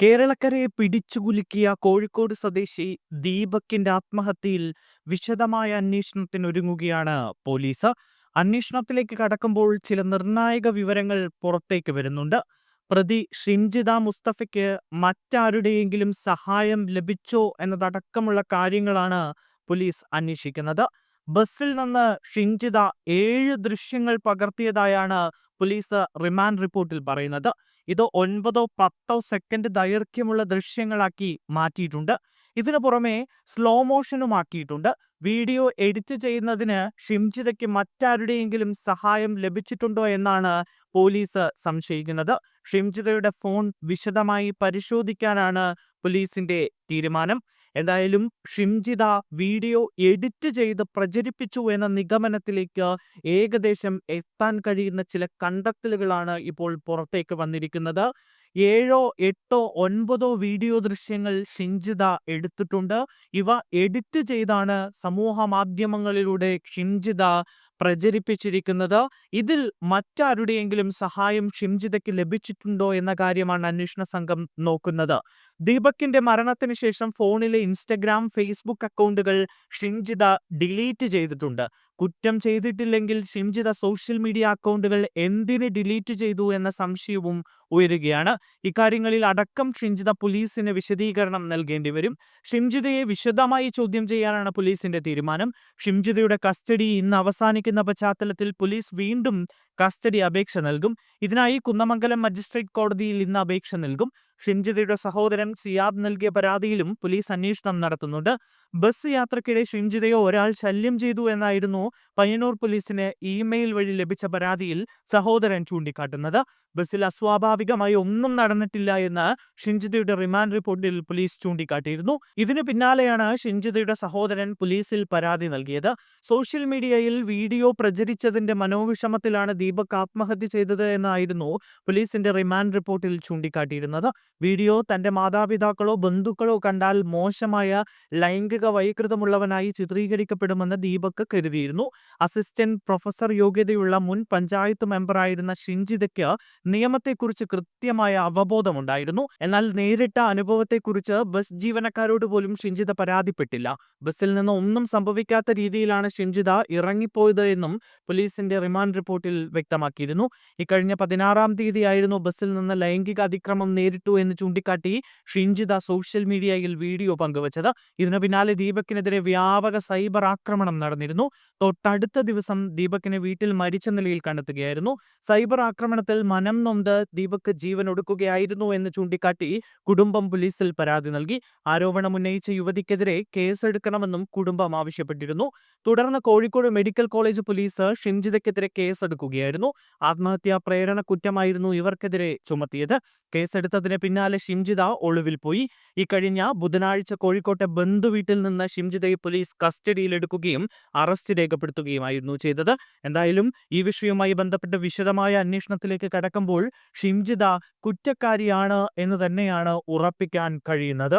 കേരളക്കരയെ പിടിച്ചുകുലുക്കിയ കോഴിക്കോട് സ്വദേശി ദീപക്കിന്റെ ആത്മഹത്യയിൽ വിശദമായ അന്വേഷണത്തിനൊരുങ്ങുകയാണ് പോലീസ്. അന്വേഷണത്തിലേക്ക് കടക്കുമ്പോൾ ചില നിർണായക വിവരങ്ങൾ പുറത്തേക്ക് വരുന്നുണ്ട്. പ്രതി ഷിംജിത മുസ്തഫയ്ക്ക് മറ്റാരുടെയെങ്കിലും സഹായം ലഭിച്ചോ എന്നതടക്കമുള്ള കാര്യങ്ങളാണ് പോലീസ് അന്വേഷിക്കുന്നത്. ബസ്സിൽ നിന്ന് ഷിംജിത ഏഴ് ദൃശ്യങ്ങൾ പകർത്തിയതായാണ് പോലീസ് റിമാൻഡ് റിപ്പോർട്ടിൽ പറയുന്നത്. ഇത് ഒൻപതോ പത്തോ സെക്കൻഡ് ദൈർഘ്യമുള്ള ദൃശ്യങ്ങളാക്കി മാറ്റിയിട്ടുണ്ട്. ഇതിനു പുറമെ സ്ലോ മോഷനും ആക്കിയിട്ടുണ്ട്. വീഡിയോ എഡിറ്റ് ചെയ്യുന്നതിന് ഷിംജിതയ്ക്ക് മറ്റാരുടെയെങ്കിലും സഹായം ലഭിച്ചിട്ടുണ്ടോ എന്നാണ് പോലീസ് സംശയിക്കുന്നത്. ഷിംജിതയുടെ ഫോൺ വിശദമായി പരിശോധിക്കാനാണ് പോലീസിന്റെ തീരുമാനം. എന്തായാലും ഷിംജിത വീഡിയോ എഡിറ്റ് ചെയ്ത് പ്രചരിപ്പിച്ചു എന്ന നിഗമനത്തിലേക്ക് ഏകദേശം എത്താൻ കഴിയുന്ന ചില കണ്ടെത്തലുകളാണ് ഇപ്പോൾ പുറത്തേക്ക് വന്നിരിക്കുന്നത്. ഏഴോ എട്ടോ ഒൻപതോ വീഡിയോ ദൃശ്യങ്ങൾ ഷിംജിത എടുത്തിട്ടുണ്ട്. ഇവ എഡിറ്റ് ചെയ്താണ് സമൂഹ മാധ്യമങ്ങളിലൂടെ ഷിംജിത പ്രചരിപ്പിച്ചിരിക്കുന്നത്. ഇതിൽ മറ്റാരുടെയെങ്കിലും സഹായം ഷിംജിതയ്ക്ക് ലഭിച്ചിട്ടുണ്ടോ എന്ന കാര്യമാണ് അന്വേഷണ സംഘം നോക്കുന്നത്. ദീപക്കിന്റെ മരണത്തിന് ശേഷം ഫോണിലെ ഇൻസ്റ്റഗ്രാം ഫേസ്ബുക്ക് അക്കൗണ്ടുകൾ ഷിംജിത ഡിലീറ്റ് ചെയ്തിട്ടുണ്ട്. കുറ്റം ചെയ്തിട്ടില്ലെങ്കിൽ ഷിംജിത സോഷ്യൽ മീഡിയ അക്കൗണ്ടുകൾ എന്തിന് ഡിലീറ്റ് ചെയ്തു എന്ന സംശയവും ഉയരുകയാണ്. ഇക്കാര്യങ്ങളിൽ അടക്കം ഷിംജിത പോലീസിന് വിശദീകരണം നൽകേണ്ടി വരും. ഷിംജിതയെ വിശദമായി ചോദ്യം ചെയ്യാനാണ് പോലീസിന്റെ തീരുമാനം. ഷിംജിതയുടെ കസ്റ്റഡി ഇന്ന് അവസാനിക്കുന്ന പശ്ചാത്തലത്തിൽ പോലീസ് വീണ്ടും കസ്റ്റഡി അപേക്ഷ നൽകും. ഇതിനായി കുന്നമംഗലം മജിസ്ട്രേറ്റ് കോടതിയിൽ ഇന്ന് അപേക്ഷ നൽകും. ഷിംജിതയുടെ സഹോദരൻ സിയാബ് നൽകിയ പരാതിയിലും പോലീസ് അന്വേഷണം നടത്തുന്നുണ്ട്. ബസ് യാത്രക്കിടെ ഷിംജിതയെ ഒരാൾ ശല്യം ചെയ്തു എന്നായിരുന്നു പയ്യന്നൂർ പോലീസിന് ഇമെയിൽ വഴി ലഭിച്ച പരാതിയിൽ സഹോദരൻ ചൂണ്ടിക്കാട്ടുന്നത്. ബസ്സിൽ അസ്വാഭാവികമായി ഒന്നും നടന്നിട്ടില്ല എന്ന് ഷിംജിതയുടെ റിമാൻഡ് റിപ്പോർട്ടിൽ പോലീസ് ചൂണ്ടിക്കാട്ടിയിരുന്നു. ഇതിനു പിന്നാലെയാണ് ഷിംജിതയുടെ സഹോദരൻ പോലീസിൽ പരാതി നൽകിയത്. സോഷ്യൽ മീഡിയയിൽ വീഡിയോ പ്രചരിച്ചതിന്റെ മനോവിഷമത്തിലാണ് ദീപക് ആത്മഹത്യ ചെയ്തത് എന്നായിരുന്നു പോലീസിന്റെ റിമാൻഡ് റിപ്പോർട്ടിൽ ചൂണ്ടിക്കാട്ടിയിരുന്നത്. വീഡിയോ തന്റെ മാതാപിതാക്കളോ ബന്ധുക്കളോ കണ്ടാൽ മോശമായ ലൈംഗിക വൈകൃതമുള്ളവനായി ചിത്രീകരിക്കപ്പെടുമെന്ന് ദീപക് കരുതിയിരുന്നു. അസിസ്റ്റന്റ് പ്രൊഫസർ യോഗ്യതയുള്ള മുൻ പഞ്ചായത്ത് മെമ്പറായിരുന്ന ഷിൻജിതയ്ക്ക് നിയമത്തെക്കുറിച്ച് കൃത്യമായ അവബോധമുണ്ടായിരുന്നു. എന്നാൽ നേരിട്ട അനുഭവത്തെക്കുറിച്ച് ബസ് ജീവനക്കാരോട് പോലും ഷിൻജിത പരാതിപ്പെട്ടില്ല. ബസ്സിൽ നിന്ന് ഒന്നും സംഭവിക്കാത്ത രീതിയിലാണ് ഷിൻജിത ഇറങ്ങിപ്പോയത് എന്നും പോലീസിന്റെ റിമാൻഡ് റിപ്പോർട്ടിൽ വ്യക്തമാക്കിയിരുന്നു. ഇക്കഴിഞ്ഞ പതിനാറാം തീയതിയായിരുന്നു ബസ്സിൽ നിന്ന് ലൈംഗിക അതിക്രമം നേരിട്ടു എന്ന് ചൂണ്ടിക്കാട്ടി ഷിൻജിത സോഷ്യൽ മീഡിയയിൽ വീഡിയോ പങ്കുവച്ചത്. ഇതിനു പിന്നാലെ ദീപക്കിനെതിരെ വ്യാപക സൈബർ ആക്രമണം നടന്നിരുന്നു. തൊട്ടടുത്ത ദിവസം ദീപക്കിനെ വീട്ടിൽ മരിച്ച നിലയിൽ കണ്ടെത്തുകയായിരുന്നു. സൈബർ ആക്രമണത്തിൽ മനം നൊന്ത് ദീപക് ജീവൻ ഒടുക്കുകയായിരുന്നു എന്ന് ചൂണ്ടിക്കാട്ടി കുടുംബം പോലീസിൽ പരാതി നൽകി. ആരോപണം ഉന്നയിച്ച യുവതിക്കെതിരെ കേസെടുക്കണമെന്നും കുടുംബം ആവശ്യപ്പെട്ടിരുന്നു. തുടർന്ന് കോഴിക്കോട് മെഡിക്കൽ കോളേജ് പോലീസ് ഷിംജിതയ്ക്കെതിരെ കേസെടുക്കുകയായിരുന്നു. ആത്മഹത്യാ പ്രേരണ കുറ്റമായിരുന്നു ഇവർക്കെതിരെ ചുമത്തിയത്. കേസെടുത്തതിന് പിന്നാലെ ഷിംജിത ഒളിവിൽ പോയി. ഇക്കഴിഞ്ഞ ബുധനാഴ്ച കോഴിക്കോട്ടെ ബന്ധുവീട്ടിൽ നിന്ന് ഷിംജിതയെ പോലീസ് കസ്റ്റഡിയിലെടുക്കുകയും അറസ്റ്റ് രേഖപ്പെടുത്തുകയുമായിരുന്നു ചെയ്തത്. എന്തായാലും ഈ വിഷയവുമായി ബന്ധപ്പെട്ട് വിശദമായ അന്വേഷണത്തിലേക്ക് കടക്കുമ്പോൾ ഷിംജിത കുറ്റക്കാരിയാണ് എന്ന് തന്നെയാണ് ഉറപ്പിക്കാൻ കഴിയുന്നത്.